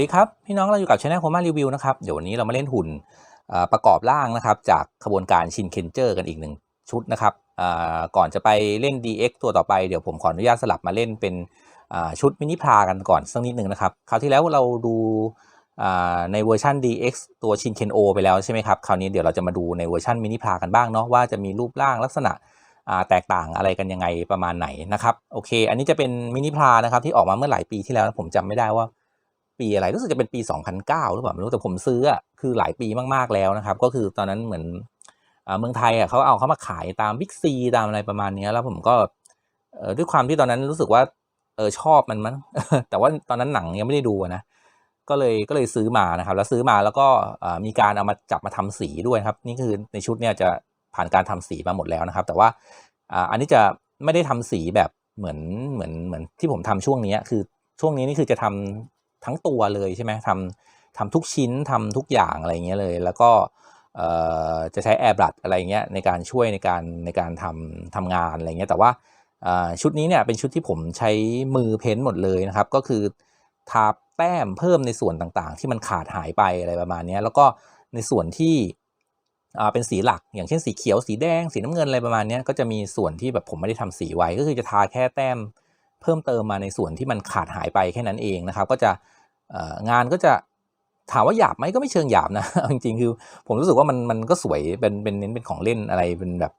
สวัสดีครับ พี่น้องเราอยู่กับช anel โคมารีวิวนะครับ เดี๋ยววันนี้เรามาเล่นหุ่นประกอบร่างนะครับ จากขบวนการชินเคนเจอร์กันอีกหนึ่งชุดนะครับก่อนจะไปเล่น DX ตัวต่อไปเดี๋ยวผมขออนุญาตสลับมาเล่นเป็นชุดมินิพรากันก่อนสักนิดหนึ่งนะครับคราวที่แล้วเราดูในเวอร์ชัน DX ตัวชินเคนโอไปแล้วใช่ไหมครับคราวนี้เดี๋ยวเราจะมาดูในเวอร์ชันมินิพรากันบ้างเนาะว่าจะมีรูปร่างลักษณะแตกต่างอะไรกันยังไงประมาณไหนนะครับโอเค อันนี้จะเป็นมินิพานะครับที่ออกมาเมื่อหลายปีที่แล้วผมจำไม่ได้ว่า ปีอะไรรู้สึกจะเป็นปี 2009 หรือเปล่าไม่รู้แต่ผมซื้ออะคือหลายปีมากๆแล้วนะครับ ก็คือตอนนั้นเหมือนเมืองไทยอะเขาเอาเขามาขายตามบิ๊กซีตามอะไรประมาณนี้แล้วผมก็ด้วยความที่ตอนนั้นรู้สึกว่าเออชอบมันมั้งแต่ว่าตอนนั้นหนังยังไม่ได้ดูนะก็เลยก็เลยซื้อมานะครับ แล้วซื้อมาแล้วก็มีการเอามาจับมาทำสีด้วยครับ นี่คือในชุดเนี่ยจะผ่านการทำสีมาหมดแล้วนะครับ แต่ว่าอ่าอันนี้จะไม่ได้ทำสีแบบเหมือนเหมือนเหมือนที่ผมทำช่วงนี้คือช่วงนี้นี่คือจะทำ ทั้งตัวเลยใช่ไหมทำทำทุกชิ้นทำทุกอย่างอะไรเงี้ยเลย แล้วก็จะใช้แอร์บลัดอะไรเงี้ยในการช่วยในการในการทำทำงานอะไรเงี้ยแต่ว่าชุดนี้เนี่ยเป็นชุดที่ผมใช้มือเพ้นท์หมดเลยนะครับ ก็คือทาแต้มเพิ่มในส่วนต่างๆ ที่มันขาดหายไปอะไรประมาณนี้แล้วก็ในส่วนที่เป็นสีหลัก อย่างเช่นสีเขียวสีแดง สีน้ำเงินอะไรประมาณนี้ก็จะมีส่วนที่แบบผมไม่ได้ทำสีไว้ก็คือจะทาแค่แต้ม เพิ่มเติมมาในส่วนที่มันขาดหายไปแค่นั้นเองนะครับ ก็จะงานก็จะถามว่าหยาบไหมก็ไม่เชิงหยาบนะ จริงๆ คือผมรู้สึกว่ามันมันก็สวยเป็นเป็นเน้นเป็นของเล่นอะไรเป็นแบบ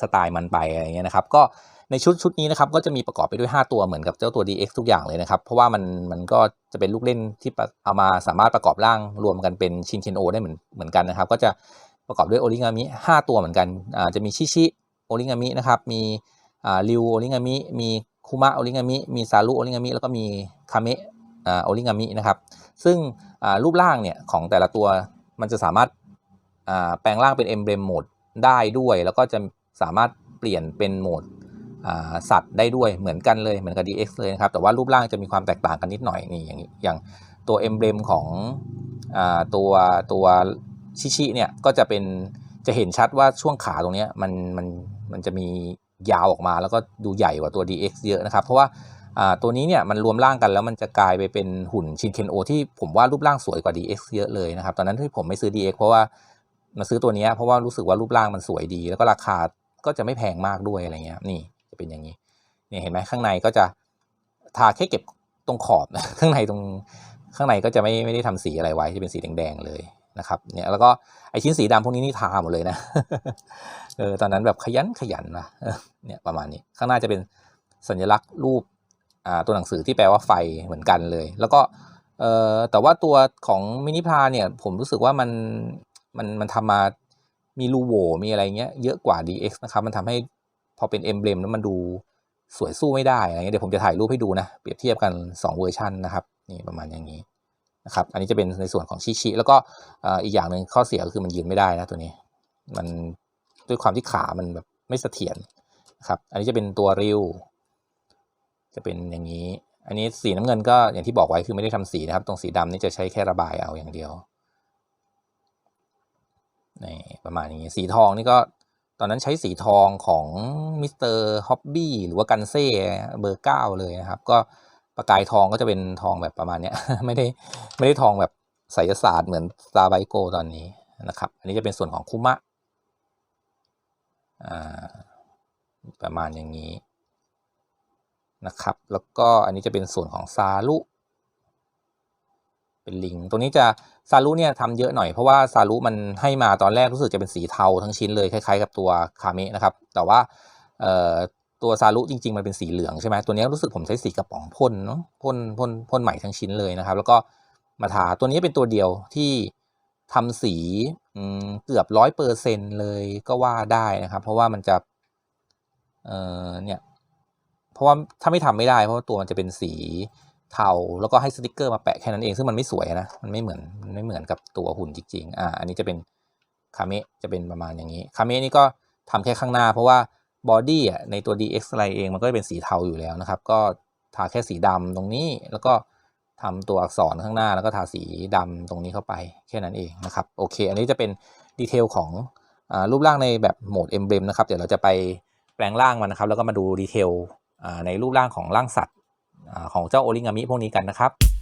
สไตล์มันไปอะไรเงี้ยนะครับ ก็ในชุดชุดนี้นะครับก็จะมีประกอบไปด้วย 5 ตัวเหมือนกับเจ้าตัว DX ทุกอย่างเลยนะครับ เพราะว่ามันมันก็จะเป็นลูกเล่นที่เอามาสามารถประกอบร่างรวมกันเป็นชินเคนโอได้เหมือนเหมือนกันนะครับ ก็จะประกอบด้วยโอริงามิ5ตัวเหมือนกันอ่าจะมีชิชิโอริงามินะครับมีอ่าริวโอริงามิมี คุมะโอริงามิมีซารุโอริงามิแล้วก็มีคาเมะโอริงามินะครับซึ่งรูปร่างเนี่ยของแต่ละตัวมันจะสามารถแปลงร่างเป็นเอ็มเบรมโหมดได้ด้วย แล้วก็จะสามารถเปลี่ยนเป็นโหมดสัตว์ได้ด้วยเหมือนกันเลยเหมือนกับ DX เลยนะครับแต่ว่ารูปร่างจะมีความแตกต่างกันนิดหน่อยนี่อย่างอย่างตัวเอ็มเบรมของอตัวตัวชิชิเนี่ยก็จะเป็นจะเห็นชัดว่าช่วงขาตรงเนี้ยมันมันมันจะมี ยาวออกมาแล้วก็ดูใหญ่กว่าตัว DX เยอะนะครับ เพราะว่าตัวนี้เนี่ยมันรวมร่างกันแล้วมันจะกลายไปเป็นหุ่นชินเคนโอที่ผมว่ารูปร่างสวยกว่า DX เยอะเลยนะครับ ตอนนั้นที่ผมไม่ซื้อ DX เพราะว่ามาซื้อตัวนี้เพราะว่ารู้สึกว่ารูปร่างมันสวยดี แล้วก็ราคาก็จะไม่แพงมากด้วยอะไรเงี้ยนี่จะเป็นอย่างนี้เนี่ยเห็นไหมข้างในก็จะทาแค่เก็บตรงขอบข้างในตรงข้างในก็จะไม่ไม่ได้ทำสีอะไรไว้จะเป็นสีแดงๆเลย นะครับเนี่ยแล้วก็ไอชิ้นสีดำพวกนี้นี่ทาหมดเลยนะเออตอนนั้นแบบขยันขยันนะเนี่ยประมาณนี้ข้างหน้าจะเป็นสัญลักษณ์รูปอ่าตัวหนังสือที่แปลว่าไฟเหมือนกันเลย แล้วก็เอ่อแต่ว่าตัวของมินิพาเนี่ยผมรู้สึกว่ามันมันมันทำมามีรูโหวมีอะไรเงี้ยเยอะกว่า DX นะครับมันทำให้พอเป็นเอมเบลมแล้วมันดูสวยสู้ไม่ได้อะไรเงี้ยเดี๋ยวผมจะถ่ายรูปให้ดูนะ เปรียบเทียบกัน 2 เวอร์ชันนะครับ นี่ประมาณอย่างนี้ นะครับ อันนี้จะเป็นในส่วนของชิชิแล้วก็อีกอย่างหนึ่งข้อเสียก็คือมันยืนไม่ได้นะตัวนี้ มันด้วยความที่ขามันแบบไม่เสถียรนะครับ อันนี้จะเป็นตัวริวจะเป็นอย่างนี้ อันนี้สีน้ำเงินก็อย่างที่บอกไว้คือไม่ได้ทำสีนะครับ ตรงสีดำนี่จะใช้แค่ระบายเอาอย่างเดียวนี่ประมาณนี้สีทองนี่ก็ตอนนั้นใช้สีทองของมิสเตอร์ฮอบบี้หรือว่ากันเซ่เบอร์เก้าเลยนะครับ ก็ ประกายทองก็จะเป็นทองแบบประมาณเนี้ย ไม่ได้ไม่ได้ทองแบบไสยศาสตร์เหมือนซาไบโกตอนนี้นะครับ อันนี้จะเป็นส่วนของคุมะอ่าประมาณอย่างนี้นะครับ แล้วก็อันนี้จะเป็นส่วนของซาลุเป็นลิงตรงนี้จะซาลุเนี่ยทำเยอะหน่อยเพราะว่าซาลุมันให้มาตอนแรกรู้สึกจะเป็นสีเทาทั้งชิ้นเลยคล้ายๆ กับตัวคาเมะนะครับ แต่ว่า ตัวซาลุจริง ๆ มันเป็นสีเหลืองใช่ไหมตัวนี้รู้สึกผมใช้สีกระป๋องพ่นเนาะพ่นพ่นพ่นใหม่ทั้งชิ้นเลยนะครับ แล้วก็มาทาตัวนี้เป็นตัวเดียวที่ทำสีเกือบร้อยเปอร์เซ็นเลยก็ว่าได้นะครับ เพราะว่ามันจะเอ่อเนี่ยเพราะว่าถ้าไม่ทำไม่ได้ เพราะว่าตัวมันจะเป็นสีเทาแล้วก็ให้สติกเกอร์มาแปะแค่นั้นเองซึ่งมันไม่สวยนะมันไม่เหมือนมันไม่เหมือนกับตัวหุ่นจริงๆอ่าอันนี้จะเป็นคาเมะจะเป็นประมาณอย่างนี้คาเมะนี่ก็ทำแค่ข้างหน้า เพราะว่า บอดี้อะในตัว DX อะไรเองมันก็จะเป็นสีเทาอยู่แล้วนะครับ ก็ทาแค่สีดำตรงนี้แล้วก็ทำตัวอักษรข้างหน้าแล้วก็ทาสีดำตรงนี้เข้าไปแค่นั้นเองนะครับโอเค อันนี้จะเป็นดีเทลของอรูปร่างในแบบโหมดเอมเบรมนะครับ เดี๋ยวเราจะไปแปลงร่างมันนะครับ แล้วก็มาดูดีเทลในรูปร่างของร่างสัตว์ของเจ้าโอริงามิพวกนี้กันนะครับ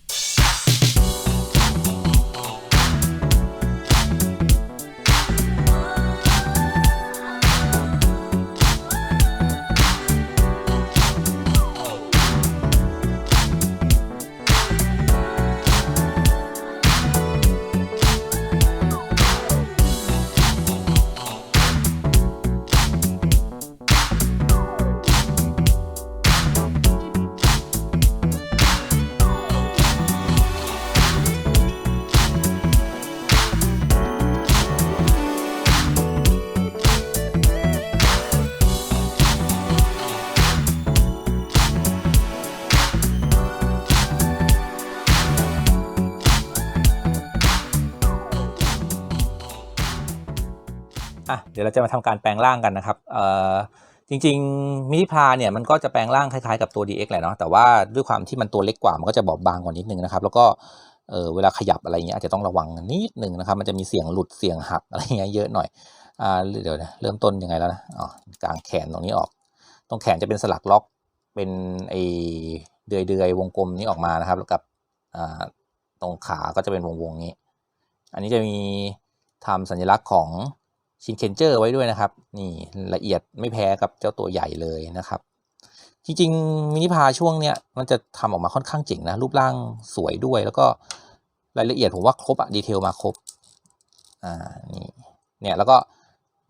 ดี๋ยวเราจะมาทำการแปลงร่างกันนะครับเอ่อจริงๆมินิพาเนี่ยมันก็จะแปลงร่างคล้ายๆกับตัว DX แหละเนาะแต่ว่าด้วยความที่มันตัวเล็กกว่ามันก็จะบอบบางกว่านิดนึงนะครับ แล้วก็เออเวลาขยับอะไรเงี้ยอาจจะต้องระวังนิดนึงนะครับ มันจะมีเสียงหลุดเสียงหักอะไรเงี้ยเยอะหน่อยอ่าเดี๋ยวนะเริ่มต้นยังไงแล้วนะอ๋อกลางแขนตรงนี้ออก ตรงแขนจะเป็นสลักล็อกเป็นไอเดือยเดือยๆวงกลมนี้ออกมานะครับแล้วกับอ่าตรงขาก็จะเป็นวงวงๆนี้ อันนี้จะมีทำสัญลักษณ์ของ ชินเคนเจอร์ไว้ด้วยนะครับ นี่ละเอียดไม่แพ้กับเจ้าตัวใหญ่เลยนะครับ จริงๆมินิพาช่วงเนี้ยมันจะทำออกมาค่อนข้างเจ๋งนะ รูปร่างสวยด้วย แล้วก็รายละเอียดผมว่าครบอะดีเทลมาครบอ่านี่เนี่ยแล้วก็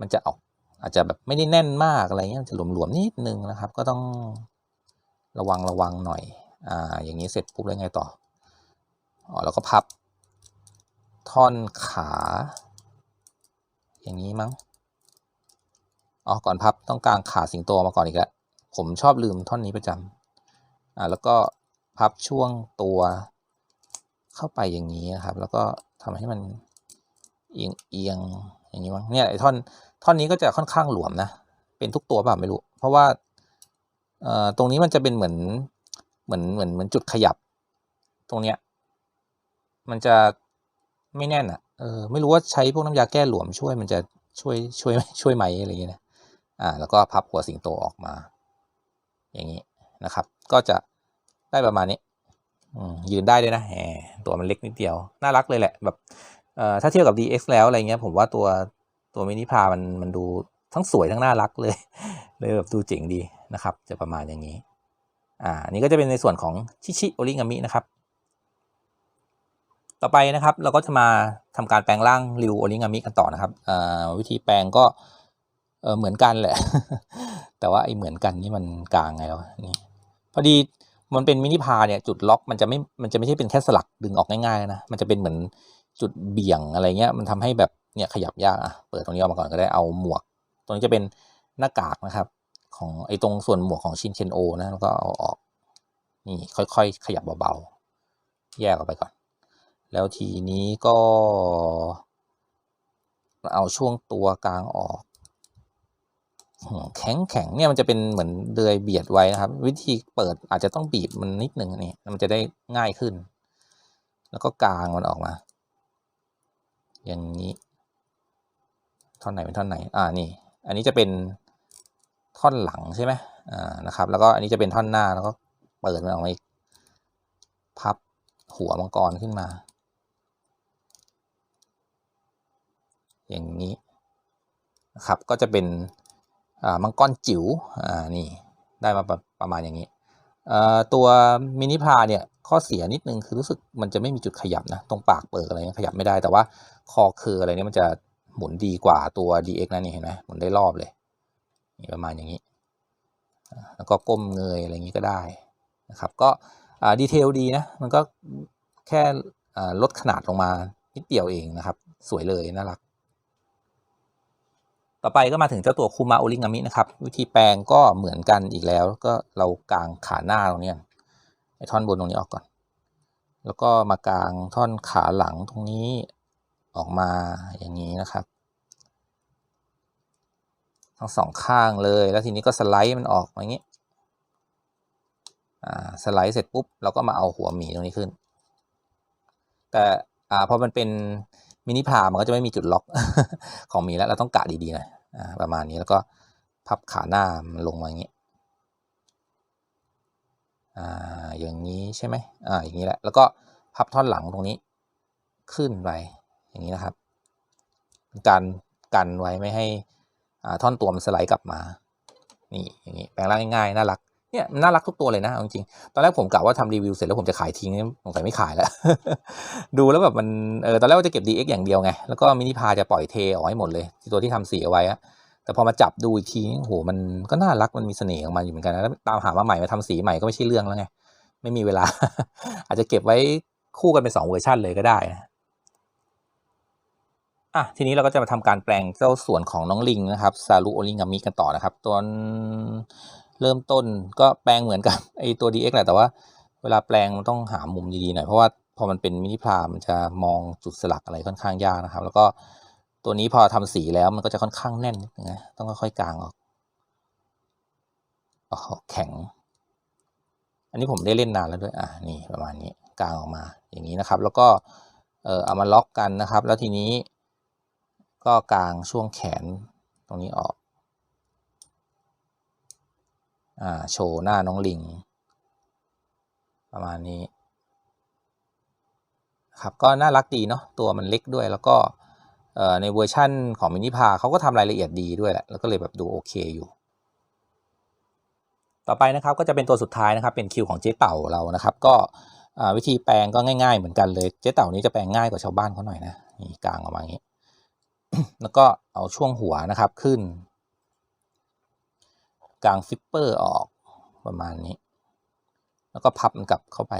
มันจะออกอาจจะแบบไม่ได้แน่นมากอะไรเงี้ยจะหลวมๆนิดนึงนะครับ ก็ต้องระวังระวังหน่อยอ่าอย่างนี้เสร็จปุ๊บแล้วไงต่ออ๋อแล้วก็พับท่อนขา อย่างนี้มั้งอ๋อก่อนพับต้องกางขาสิงโตมาก่อนอีกแล้วผมชอบลืมท่อนนี้ประจำอ่าแล้วก็พับช่วงตัวเข้าไปอย่างนี้นะครับ แล้วก็ทำให้มันเอียงเอียงอย่างนี้มั้งเนี่ยไอ้ท่อนท่อนนี้ก็จะค่อนข้างหลวมนะเป็นทุกตัวเปล่าไม่รู้ เพราะว่าเอ่อตรงนี้มันจะเป็นเหมือนเหมือนเหมือนเหมือนจุดขยับ ตรงเนี้ยมันจะไม่แน่นอะ เออไม่รู้ว่าใช้พวกน้ำยาแก้หลวมช่วยมันจะช่วยช่วยช่วยไหมอะไรอย่างเงี้ยนะอ่าแล้วก็พับหัวสิงโตออกมา อย่างนี้นะครับ ก็จะได้ประมาณนี้อยืนได้ด้วยนะแหมตัวมันเล็กนิดเดียว น่ารักเลยแหละแบบเอ่อถ้าเทียบกับ DX แล้วอะไรเงี้ยผมว่าตัวตัวมินิพามันมันดูทั้งสวยทั้งน่ารักเลย เลยแบบดูเจ๋งดีนะครับ จะประมาณอย่างนี้อ่านนี้ก็จะเป็นในส่วนของชิชิโอริงามินะครับ ต่อไปนะครับ เราก็จะมาทำการแปลงร่างริวโอริงามิกันต่อนะครับวิธีแปลงก็เหมือนกันแหละ แต่ว่าไอ้เหมือนกันนี่มันกลางไงแล้วนี่พอดีมันเป็นมินิพาเนี่ยจุดล็อกมันจะไม่ มันจะไม่ใช่เป็นแค่สลักดึงออกง่ายๆนะ มันจะเป็นเหมือนจุดเบี่ยงอะไรเงี้ย มันทำให้แบบเนี่ยขยับยากอะ เปิดตรงนี้ออกมาก่อนก็ได้ เอาหมวก ตรงนี้จะเป็นหน้ากากนะครับ ของไอ้ตรงส่วนหมวกของชินเคนโอนะ แล้วก็เอาออก นี่ค่อยๆขยับเบาๆ แยกออกไปก่อน แล้วทีนี้ก็เอาช่วงตัวกลางออก แข็งแข็งเนี่ยมันจะเป็นเหมือนเดือยเบียดไว้นะครับ วิธีเปิดอาจจะต้องบีบมันนิดหนึ่งนี่มันจะได้ง่ายขึ้น แล้วก็กางมันออกมา อย่างนี้ท่อนไหนเป็นท่อนไหน อ่านี่ อันนี้จะเป็นท่อนหลังใช่ไหมอ่านะครับ แล้วก็อันนี้จะเป็นท่อนหน้าแล้วก็เปิดมันออกมาอีกพับหัวมังกรขึ้นมา อย่างนี้นะครับก็จะเป็นมังกรจิ๋วอ่านี่ได้มาประประมาณอย่างนี้ตัวมินิพาเนี่ยข้อเสียนิดนึงคือรู้สึกมันจะไม่มีจุดขยับนะตรงปากเปิดอะไรเงี้ยขยับไม่ได้แต่ว่าคอคืออะไรเนี่ยมันจะหมุนดีกว่าตัว DX นะนี่เห็นไหมหมุนได้รอบเลยนี่ประมาณอย่างนี้ แล้วก็ก้มเงยอะไรอย่างนี้ก็ได้นะครับก็ดีเทลดีนะมันก็แค่ลดขนาดลงมานิดเดียวเองนะครับ สวยเลยน่ารัก ต่อไปก็มาถึงเจ้าตัวคูมาโอริงามินะครับ วิธีแปลงก็เหมือนกันอีกแล้ว ก็เรากางขาหน้าตรงนี้ไอ้ท่อนบนตรงนี้ออกก่อน แล้วก็มากางท่อนขาหลังตรงนี้ออกมาอย่างนี้นะครับ ทั้งสองข้างเลยแล้วทีนี้ก็สไลด์มันออกมาอย่างนี้อ่าสไลด์เสร็จปุ๊บเราก็มาเอาหัวหมีตรงนี้ขึ้น แต่อ่าพอมันเป็นมินิพามันก็จะไม่มีจุดล็อกของหมีแล้ว เราต้องกะดีๆหน่อย ประมาณนี้แล้วก็พับขาหน้ามันลงมาอย่างนี้อ่าอย่างนี้ใช่ไหมอ่าอย่างนี้แหละแล้วก็พับท่อนหลังตรงนี้ขึ้นไปอย่างนี้นะครับการกันไว้ไม่ให้อ่าท่อนตัวมันสไลด์กลับมา นี่อย่างนี้แปลงร่างง่ายๆน่ารัก เนี่ยน่ารักทุกตัวเลยนะจริงๆตอนแรกผมกะว่าทำรีวิวเสร็จแล้วผมจะขายทิ้งนี่สงสัยไม่ขายแล้ว ดูแล้วแบบมันเออตอนแรกว่าจะเก็บ DX อย่างเดียวไง แล้วก็มินิพาจะปล่อยเทออกให้หมดเลย ตัวที่ทำสีเอาไว้อะแต่พอมาจับดูอีกทีโอ้โหมันก็น่ารักมันมีเสน่ห์ของมันอยู่เหมือนกันนะแล้วตามหามาใหม่มาทำสีใหม่ก็ไม่ใช่เรื่องแล้วไงไม่มีเวลา อาจจะเก็บไว้คู่กันเป็นสองเวอร์ชันเลยก็ได้นะอะทีนี้เราก็จะมาทำการแปลงเจ้าส่วนของน้องลิงนะครับซารุโอริงามิกันต่อนะครับ ตัว เริ่มต้นก็แปลงเหมือนกับไอตัว DX แหละแต่ว่าเวลาแปลงมันต้องหามุมดีๆหน่อยเพราะว่าพอมันเป็นมินิพรามันจะมองจุดสลักอะไรค่อนข้างยากนะครับ แล้วก็ตัวนี้พอทำสีแล้วมันก็จะค่อนข้างแน่นนะต้องค่อยๆกางออกออกแข็ง อันนี้ผมได้เล่นนานแล้วด้วยอะนี่ประมาณนี้กางออกมาอย่างนี้นะครับ แล้วก็เออเอามาล็อกกันนะครับ แล้วทีนี้ก็กางช่วงแขนตรงนี้ออก โชว์หน้าน้องลิง ประมาณนี้ครับก็น่ารักดีเนาะตัวมันเล็กด้วยแล้วก็ในเวอร์ชั่นของมินิพาเขาก็ทำรายละเอียดดีด้วยแหละแล้วก็เลยแบบดูโอเคอยู่ ต่อไปนะครับก็จะเป็นตัวสุดท้ายนะครับเป็นคิวของเจ๊เต่าเรานะครับ ก็วิธีแปลงก็ง่าย ๆ เหมือนกันเลยเจ๊เต่านี้จะแปลงง่ายกว่าชาวบ้านเขาหน่อยนะนี่กลางออกมาอย่างนี้ แล้วก็เอาช่วงหัวนะครับขึ้น กลางฟิปเปอร์ออกประมาณนี้ แล้วก็พับมันกลับเข้าไป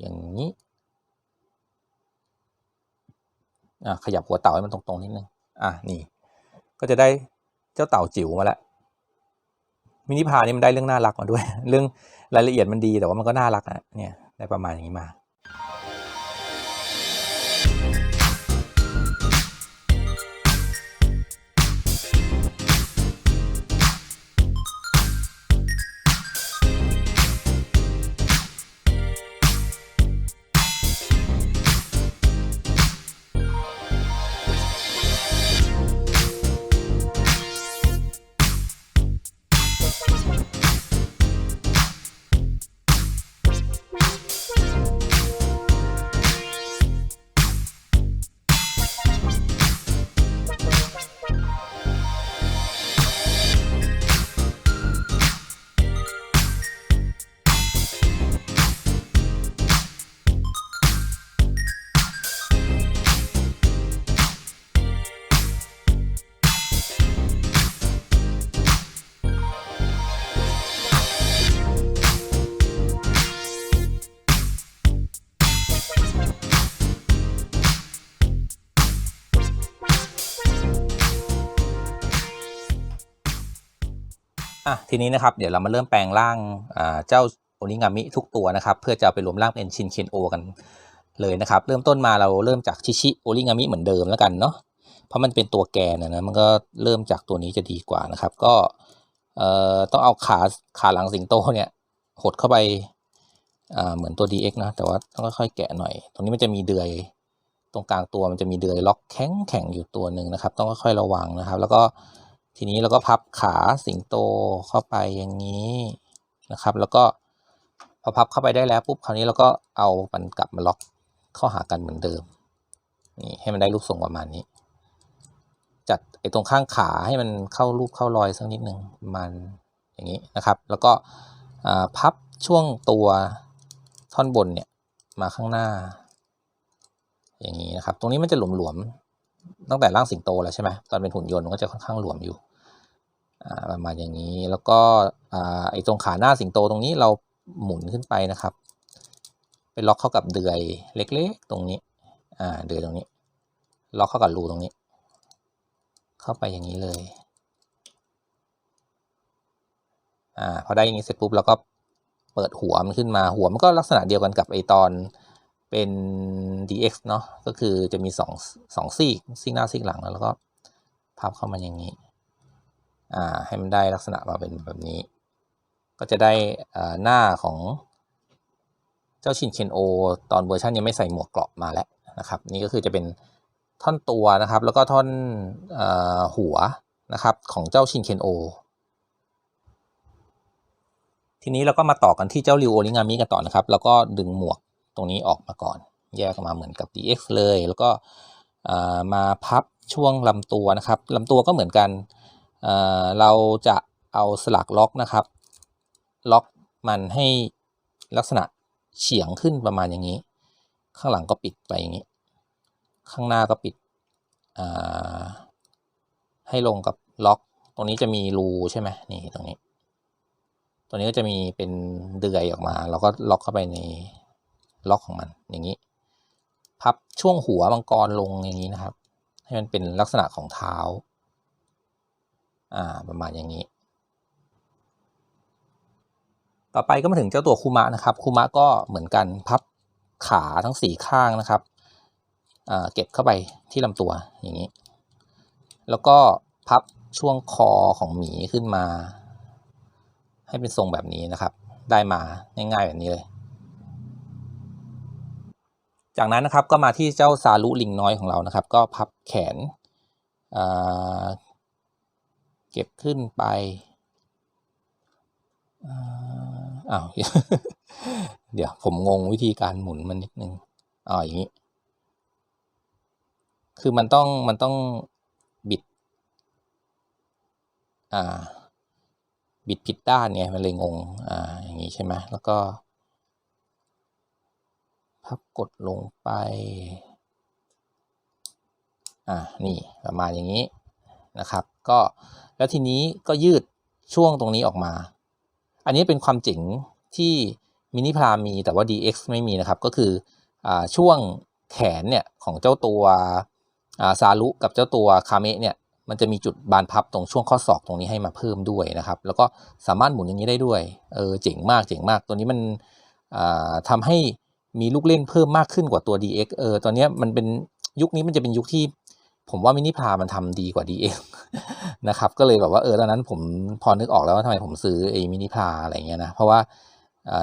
อย่างนี้ขยับหัวเต่าให้มันตรงๆนิดนึง อะ นี่ ก็จะได้เจ้าเต่าจิ๋วมาแล้ว มินิพานี่มันได้เรื่องน่ารักมาด้วย เรื่องรายละเอียดมันดีแต่ว่ามันก็น่ารักอะเนี่ย ได้ประมาณอย่างนี้มา ทีนี้นะครับเดี๋ยวเรามาเริ่มแปลงร่างเจ้าโอนิงามิทุกตัวนะครับ เพื่อจะไปรวมร่างเป็นชินเคนโอกันเลยนะครับ เริ่มต้นมาเราเริ่มจากชิชิโอริงามิเหมือนเดิมแล้วกันเนาะเพราะมันเป็นตัวแกนนะมันก็เริ่มจากตัวนี้จะดีกว่านะครับ ก็เอ่อต้องเอาขาขาหลังสิงโตเนี่ยหดเข้าไปอ่าเหมือนตัว DX นะแต่ว่าต้องค่อยๆแกะหน่อย ตรงนี้มันจะมีเดือยตรงกลางตัวมันจะมีเดือยล็อกแข็งแข็งอยู่ตัวหนึ่งนะครับ ต้องค่อยๆระวังนะครับ แล้วก็ ทีนี้เราก็พับขาสิงโตเข้าไปอย่างนี้นะครับ แล้วก็พอพับเข้าไปได้แล้วปุ๊บคราวนี้เราก็เอามันกลับมาล็อกเข้าหากันเหมือนเดิมนี่ให้มันได้รูปทรงประมาณนี้ จัดไอ้ตรงข้างขาให้มันเข้ารูปเข้ารอยสักนิดหนึ่งมันอย่างนี้นะครับ แล้วก็พับช่วงตัวท่อนบนเนี่ยมาข้างหน้า อย่างนี้นะครับ ตรงนี้มันจะหลวม ตั้งแต่ร่างสิงโตแล้วใช่ไหมตอนเป็นหุ่นยนต์มันก็จะค่อนข้างหลวมอยู่ประมาณอย่างนี้แล้วก็ไอ้ตรงขาหน้าสิงโตตรงนี้เราหมุนขึ้นไปนะครับไปล็อกเข้ากับเดือยเล็กๆ ตรงนี้อ่าเดือยตรงนี้ ล็อกเข้ากับรูตรงนี้ เข้าไปอย่างนี้เลยอ่าพอได้อย่างนี้เสร็จปุ๊บเราก็เปิดหัวมันขึ้นมาหัวมันก็ลักษณะเดียวกันกับไอตอน เป็น dx เนาะก็คือจะมีสองสองซีกซีกหน้าซีกหลังแล้วก็พับเข้ามาอย่างนี้อ่าให้มันได้ลักษณะมาเป็นแบบนี้ ก็จะได้หน้าของเจ้าชินเคนโอตอนเวอร์ชันยังไม่ใส่หมวกเกราะมาแล้วนะครับ นี่ก็คือจะเป็นท่อนตัวนะครับ แล้วก็ท่อนอหัวนะครับของเจ้าชินเคนโอทีนี้เราก็มาต่อกันที่เจ้าริวโอริงามิกันต่อนะครับ แล้วก็ดึงหมวก ตรงนี้ออกมาก่อน แยกออกมาเหมือนกับ dx เลย แล้วก็มาพับช่วงลำตัวนะครับลำตัวก็เหมือนกันเราจะเอาสลักล็อกนะครับ ล็อกมันให้ลักษณะเฉียงขึ้นประมาณอย่างนี้ ข้างหลังก็ปิดไปอย่างนี้ ข้างหน้าก็ปิดให้ลงกับล็อก ตรงนี้จะมีรูใช่ไหมนี่ตรงนี้ ตรงนี้ก็จะมีเป็นเดือยออกมา เราก็ล็อกเข้าไปใน ล็อกของมันอย่างนี้พับช่วงหัวมังกรลงอย่างนี้นะครับ ให้มันเป็นลักษณะของเท้าอ่าประมาณอย่างนี้ ต่อไปก็มาถึงเจ้าตัวคูมะนะครับคูมะก็เหมือนกันพับขาทั้งสี่ข้างนะครับเก็บเข้าไปที่ลำตัวอย่างนี้ แล้วก็พับช่วงคอของหมีขึ้นมา ให้เป็นทรงแบบนี้นะครับ ได้มาง่ายๆแบบนี้เลย จากนั้นนะครับก็มาที่เจ้าซาลุลิงน้อยของเรานะครับ ก็พับแขนเก็บขึ้นไปอ้าวเดี๋ยวผมงงวิธีการหมุนมันนิดนึงอ๋ออย่างนี้ คือมันต้องมันต้องบิด อ่า บิดผิดด้านเนี่ยมันเลยงง อ่า อย่างนี้ใช่ไหมแล้วก็ พับกดลงไป อ่านี่ประมาณอย่างนี้นะครับ ก็แล้วทีนี้ก็ยืดช่วงตรงนี้ออกมา อันนี้เป็นความเจ๋งที่มินิพรามีแต่ว่า DX ไม่มีนะครับ ก็คืออช่วงแขนเนี่ยของเจ้าตัวาซารุกับเจ้าตัวคาเมะเนี่ยมันจะมีจุดบานพับตรงช่วงข้อศอกตรงนี้ให้มาเพิ่มด้วยนะครับ แล้วก็สามารถหมุนอย่างนี้ได้ด้วย เออเจ๋งมากเจ๋งมากตัวนี้มันอ่าทำให้ มีลูกเล่นเพิ่มมากขึ้นกว่าตัว DX เออตอนนี้มันเป็นยุคนี้มันจะเป็นยุคที่ ผมว่ามินิพามันทำดีกว่า DX นะครับก็เลยแบบว่าเออตอนนั้นผมพอนึกออกแล้วว่าทำไมผมซื้อไอ้มินิพาอะไรเงี้ยนะเพราะว่า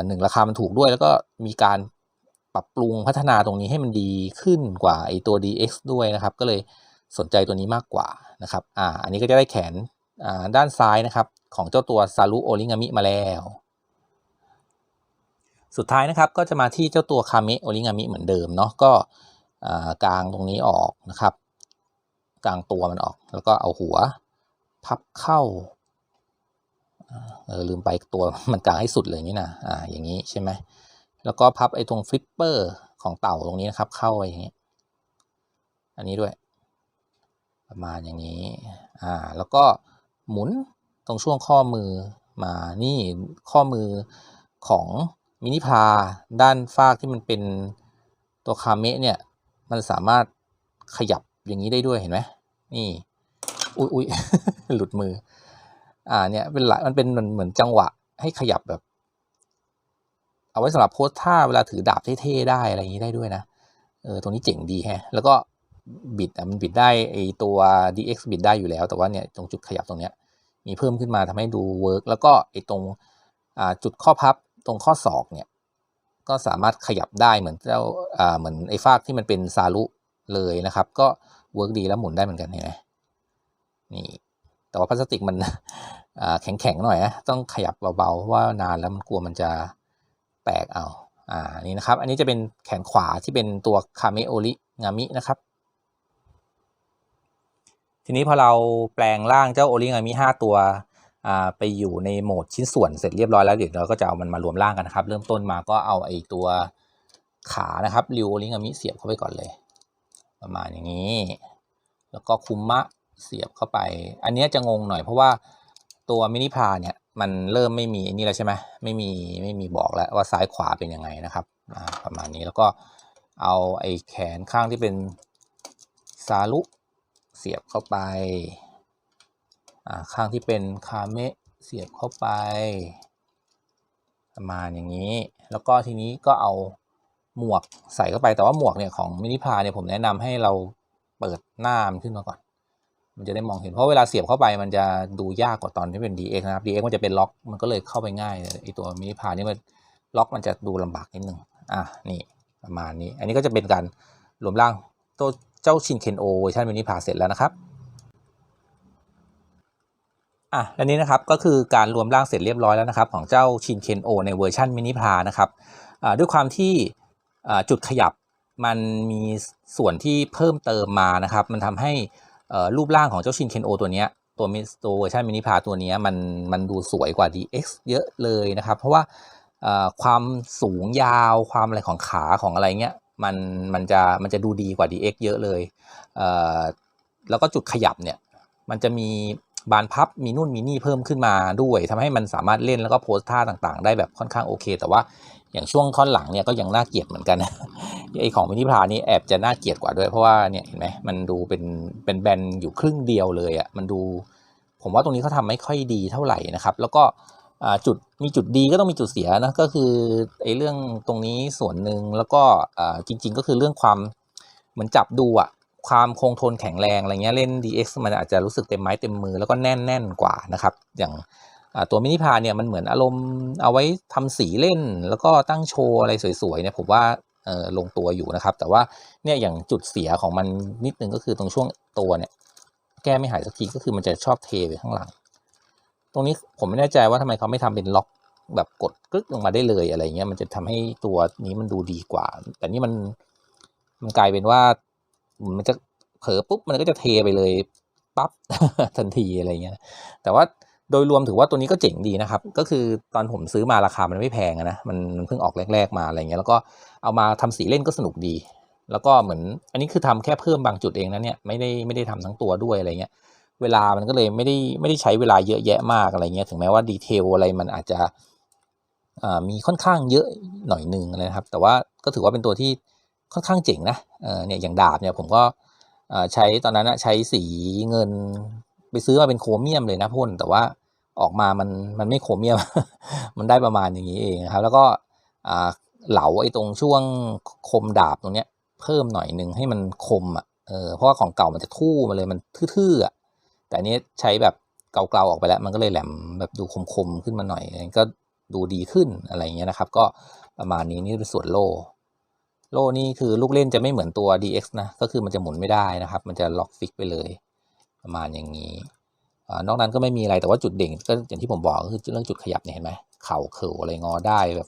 หนึ่งราคามันถูกด้วยแล้วก็มีการปรับปรุงพัฒนาตรงนี้ให้มันดีขึ้นกว่าไอ้ตัว DX ด้วยนะครับ ก็เลยสนใจตัวนี้มากกว่านะครับอ่าอันนี้ก็จะได้แขนด้านซ้ายนะครับ ของเจ้าตัวซารุโอริงามิมาแล้ว สุดท้ายนะครับก็จะมาที่เจ้าตัวคาเมะโอริงามิเหมือนเดิมเนาะก็อ่างตรงนี้ออกนะครับกลางตัวมันออก แล้วก็เอาหัวพับเข้าเออลืมไปตัวมันกลางให้สุดเลยนี่นะอ่าอย่างนี้ใช่ไหมแล้วก็พับไอ้ตรงฟลิปเปอร์ของเต่าตรงนี้นะครับ เข้าไปอย่างนี้ อันนี้ด้วย ประมาณอย่างนี้อ่าแล้วก็หมุนตรงช่วงข้อมือมานี่ข้อมือของ มินิพาด้านฟากที่มันเป็นตัวคาเมะเนี่ย มันสามารถขยับอย่างนี้ได้ด้วยเห็นไหมนี่ อุ้ยอุ้ยหลุดมือ อ่าเนี่ยเป็นหลายมันเป็นเหมือนเหมือนจังหวะให้ขยับแบบ เอาไว้สำหรับโพสท่าเวลาถือดาบเท่ๆได้อะไรอย่างนี้ได้ด้วยนะเออตรงนี้เจ๋งดีแฮะ แล้วก็บิดอะมันบิดได้ไอตัว DX บิดได้อยู่แล้ว แต่ว่าเนี่ยตรงจุดขยับตรงเนี้ยมีเพิ่มขึ้นมาทำให้ดูเวิร์กแล้วก็ไอตรงอ่าจุดข้อพับ ตรงข้อศอกเนี่ยก็สามารถขยับได้เหมือนเจ้าเหมือนไอ้ฟากที่มันเป็นซารุเลยนะครับ ก็เวิร์กดีแล้วหมุนได้เหมือนกันเห็นไหมนี่ แต่ว่าพลาสติกมันแข็งๆหน่อยนะต้องขยับเบาๆเพราะว่านานแล้วมันกลัวมันจะแตกเอาอ่านี่นะครับ อันนี้จะเป็นแขนขวาที่เป็นตัวคาเมโอริงามินะครับ ทีนี้พอเราแปลงร่างเจ้าโอริงามิห้าตัว ไปอยู่ในโหมดชิ้นส่วนเสร็จเรียบร้อยแล้วเดี๋ยวเราก็จะเอามันมารวมร่างกันนะครับ เริ่มต้นมาก็เอาไอ้ตัวขานะครับริวโอริงามิเสียบเข้าไปก่อนเลย ประมาณอย่างนี้ แล้วก็คุมมะเสียบเข้าไป อันนี้จะงงหน่อยเพราะว่าตัวมินิพาเนี่ยมันเริ่มไม่มีอ้นี่แล้วใช่ไหมไม่มีไม่มีบอกแล้วว่าซ้ายขวาเป็นยังไงนะครับประมาณนี้แล้วก็เอาไอ้แขนข้างที่เป็นซารุเสียบเข้าไป ข้างที่เป็นคาเมะเสียบเข้าไป ประมาณอย่างนี้ แล้วก็ทีนี้ก็เอาหมวกใส่เข้าไปแต่ว่าหมวกเนี่ยของมินิพาเนี่ยผมแนะนำให้เราเปิดหน้ามันขึ้นมาก่อน มันจะได้มองเห็นเพราะเวลาเสียบเข้าไปมันจะดูยากกว่าตอนที่เป็น DX นะครับ DX มันจะเป็นล็อกมันก็เลยเข้าไปง่ายไอตัวมินิพานี่มันล็อกมันจะดูลำบากนิดนึงอะนี่ประมาณนี้ อันนี้ก็จะเป็นการรวมร่างตัวเจ้าชินเคนโอเวอร์ชันมินิพาเสร็จแล้วนะครับ อะและนี้นะครับก็คือการรวมร่างเสร็จเรียบร้อยแล้วนะครับ ของเจ้าชินเคนโอในเวอร์ชันมินิพานะครับอ่าด้วยความที่อ่าจุดขยับมันมีส่วนที่เพิ่มเติมมานะครับ มันทำให้อ่รูปร่างของเจ้าชินเคนโอตัวเนี้ยตัวมิสตัวเวอร์ชันมินิพาตัวเนี้ยมันมันดูสวยกว่า DX เยอะเลยนะครับ เพราะว่าอ่ความสูงยาวความอะไรของขาของอะไรเงี้ยมันมันจะมันจะดูดีกว่า DX เยอะเลยอ่แล้วก็จุดขยับเนี่ยมันจะมี บานพับมีนู่นมีนี่เพิ่มขึ้นมาด้วยทำให้มันสามารถเล่นแล้วก็โพสท่าต่างๆ ได้แบบค่อนข้างโอเค แต่ว่าอย่างช่วงท่อนหลังเนี่ยก็ยังน่าเกลียดเหมือนกันนะไอของมินิพานี่แอบจะน่าเกลียดกว่าด้วยเพราะว่าเนี่ยเห็นไหมมันดูเป็นเป็นแบนอยู่ครึ่งเดียวเลยอะ่ะมันดู ผมว่าตรงนี้เขาทำไม่ค่อยดีเท่าไหร่นะครับ แล้วก็จุดมีจุดดีก็ต้องมีจุดเสียนะก็คือไอ้เรื่องตรงนี้ส่วนหนึ่งแล้วก็จริง ๆ ก็คือเรื่องความเหมือนจับดูอะ ความคงทนแข็งแรงอะไรเงี้ยเล่น DX มันอาจจะรู้สึกเต็มไม้เต็มมือแล้วก็แน่นแน่นกว่านะครับ อย่างตัวมินิพาเนี่ยมันเหมือนอารมณ์เอาไว้ทำสีเล่น แล้วก็ตั้งโชว์อะไรสวยๆเนี่ยผมว่าลงตัวอยู่นะครับ แต่ว่าเนี่ยอย่างจุดเสียของมันนิดนึงก็คือตรงช่วงตัวเนี่ย แก้ไม่หายสักทีก็คือมันจะชอบเทไปข้างหลัง ตรงนี้ผมไม่แน่ใจว่าทำไมเขาไม่ทำเป็นล็อกแบบกดกึกลงมาได้เลยอะไรเงี้ยมันจะทำให้ตัวนี้มันดูดีกว่า แต่นี่มันมันกลายเป็นว่า มันจะเผลอปุ๊บมันก็จะเทไปเลยปั๊บทันทีอะไรเงี้ย แต่ว่าโดยรวมถือว่าตัวนี้ก็เจ๋งดีนะครับ ก็คือตอนผมซื้อมาราคามันไม่แพงนะมันมันเพิ่งออกแรก ๆ มาอะไรเงี้ยแล้วก็เอามาทำสีเล่นก็สนุกดี แล้วก็เหมือน อันนี้คือทำแค่เพิ่มบางจุดเองนะเนี่ยไม่ได้ไม่ได้ทำทั้งตัวด้วยอะไรเงี้ยเวลามันก็เลยไม่ได้ไม่ได้ใช้เวลาเยอะแยะมากอะไรเงี้ยถึงแม้ว่าดีเทลอะไรมันอาจจะมีค่อนข้างเยอะหน่อยหนึงนะครับ แต่ว่าก็ถือว่าเป็นตัวที่ ค่อนข้างเจ๋งนะเนี่ยอย่างดาบเนี่ยผมก็ใช้ตอนนั้นใช้สีเงินไปซื้อมาเป็นโครเมียมเลยนะพ่นแต่ว่าออกมามันมันไม่โครเมียม มันได้ประมาณอย่างนี้เองนะครับ แล้วก็เหลาไอ้ตรงช่วงคมดาบตรงเนี้ยเพิ่มหน่อยหนึ่งให้มันคมอะเออเพราะว่าของเก่ามันจะทู่มาเลยมันทื่อๆอะแต่นี้ใช้แบบเกาๆออกไปแล้ว มันก็เลยแหลมแบบดูคมๆขึ้นมาหน่อยก็ดูดีขึ้นอะไรเงี้ยนะครับ ก็ประมาณนี้นี่เป็นส่วนโล โล่นี่คือลูกเล่นจะไม่เหมือนตัว DX นะ ก็คือมันจะหมุนไม่ได้นะครับ มันจะล็อกฟิกไปเลย ประมาณอย่างนี้อ่านอกนั้นก็ไม่มีอะไรแต่ว่าจุดเด่นก็อย่างที่ผมบอกก็คือเรื่องจุดขยับเนี่ยเห็นไหมเข่าเข่าอะไรงอได้แบบ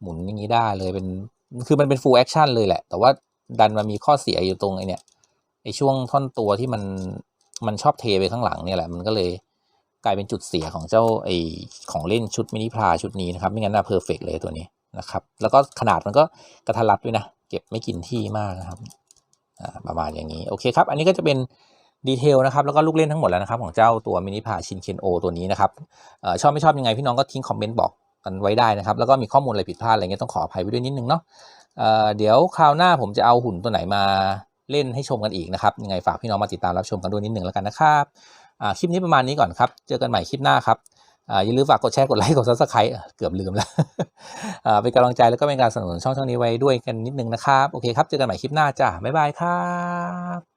หมุนอย่างนี้ได้เลยเป็นคือมันเป็น full action เลยแหละ แต่ว่าดันมามีข้อเสียอยู่ตรงไอเนี่ยไอช่วงท่อนตัวที่มันมันชอบเทไปข้างหลังเนี่ยแหละมันก็เลยกลายเป็นจุดเสียของเจ้าไอของเล่นชุดมินิพลาชุดนี้นะครับ ไม่งั้นน่าเพอร์เฟกเลยตัวนี้ นะครับ แล้วก็ขนาดมันก็กระทัดรัดด้วยนะ เก็บไม่กินที่มากนะครับประมาณอย่างนี้ โอเคครับ อันนี้ก็จะเป็นดีเทลนะครับแล้วก็ลูกเล่นทั้งหมดแล้วนะครับ ของเจ้าตัวมินิพาชินเคนโอตัวนี้นะครับอชอบไม่ชอบยังไงพี่น้องก็ทิ้งคอมเมนต์บอกกันไว้ได้นะครับ แล้วก็มีข้อมูลอะไรผิดพลาดอะไรเงี้ยต้องขออภัยไว้ด้วยนิดนึงเนาะเเดี๋ยวคราวหน้าผมจะเอาหุ่นตัวไหนมาเล่นให้ชมกันอีกนะครับยังไงฝากพี่น้องมาติดตามรับชมกันด้วยนิดหนึ่งแล้วกันนะครับคลิปนี้ประมาณนี้ก่อนครับ เจอกันใหม่คลิปหน้าครับ อ่าอย่าลืมฝากกดแชร์กดไลค์กดซับสไครต์เกือบลืมแล้วอ่าเป็นกำลังใจแล้วก็เป็นการสนับสนุนช่องช่องนี้ไว้ด้วยกันนิดนึงนะครับ โอเคครับ เจอกันใหม่คลิปหน้าจ้าบ๊ายบายครับ